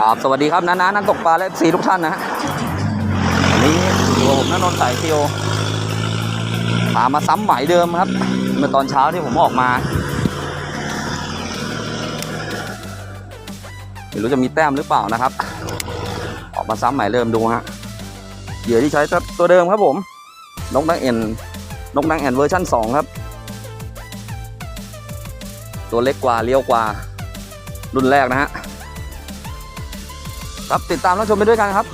ครับสวัสดีครับน้าๆนักตกปลาและสีทุกท่านนะฮะวันนี้อยู่กับผมนนนท์สายเซียวพามาซ้ำหมายเดิมครับ เมื่อตอนเช้าที่ผมออกมาไม่รู้จะมีแต้มหรือเปล่านะครับ ออกมาซ้ำหมายเดิมดูฮะเหยื่อที่ใช้ตัวเดิมครับผมนกนางเอ็นนกนางแอ่นเวอร์ชั่น 2 ครับ ตัวเล็กกว่าเลี้ยวกว่า รุ่นแรกนะฮะ ครับติดตามรับชมไปด้วยกันครับ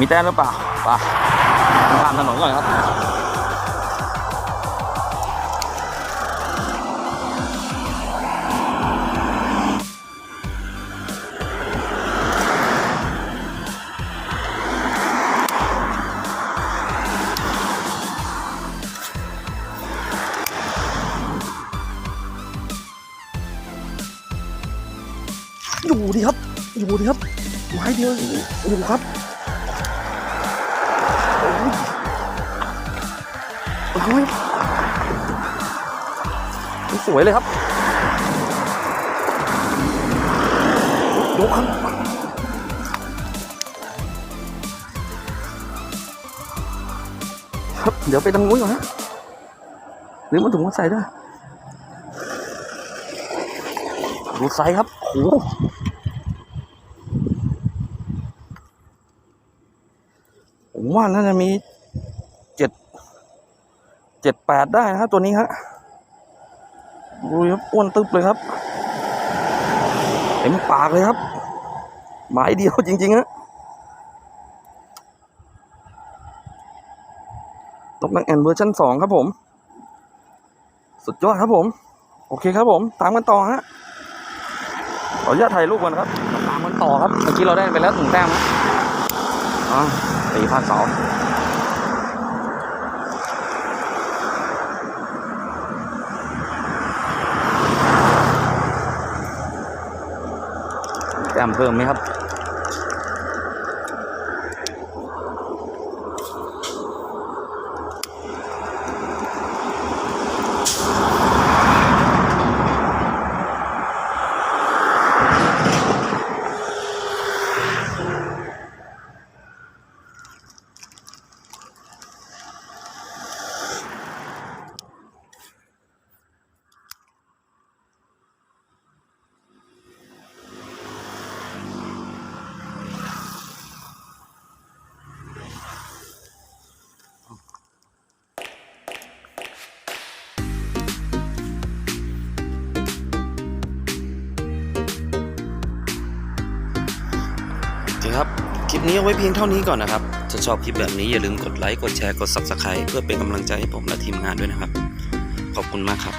มีแต้มหรือเปล่าไปข้ามถนนก่อนครับอยู่ดีครับ อยู่ดีครับไม้เดียวอยู่ครับโอ้ยโอ้ยสวยเลยครับยกครับครับ เดี๋ยวไปทางนู้นก่อนฮะหรือมันถุงมาใส่ด้วยดูไซส์ครับโอ้โห ผมว่าน่าจะมีเจ็ดเจ็ดแปดได้นะตัวนี้ฮะดูครับอ้วนตึบเลยครับเต็มปากเลยครับ หมายเดียวจริงๆฮะตกนังแอนเวอร์ชันสองครับผม สุดยอดครับผม โอเคครับผม ตามกันต่อฮะขออนุญาตถ่ายรูปก่อนครับ ตามกันต่อครับเมื่อกี้เราได้ไปแล้วถึงแต้มนะอ่า ตีพันสองแต้มเพิ่มไหมครับ เคครับ คลิปนี้เอาไว้เพียงเท่านี้ก่อนนะครับ ถ้าชอบคลิปแบบนี้อย่าลืมกดไลค์ กดแชร์ กด Subscribe เพื่อเป็นกำลังใจให้ผมและทีมงานด้วยนะครับ ขอบคุณมากครับ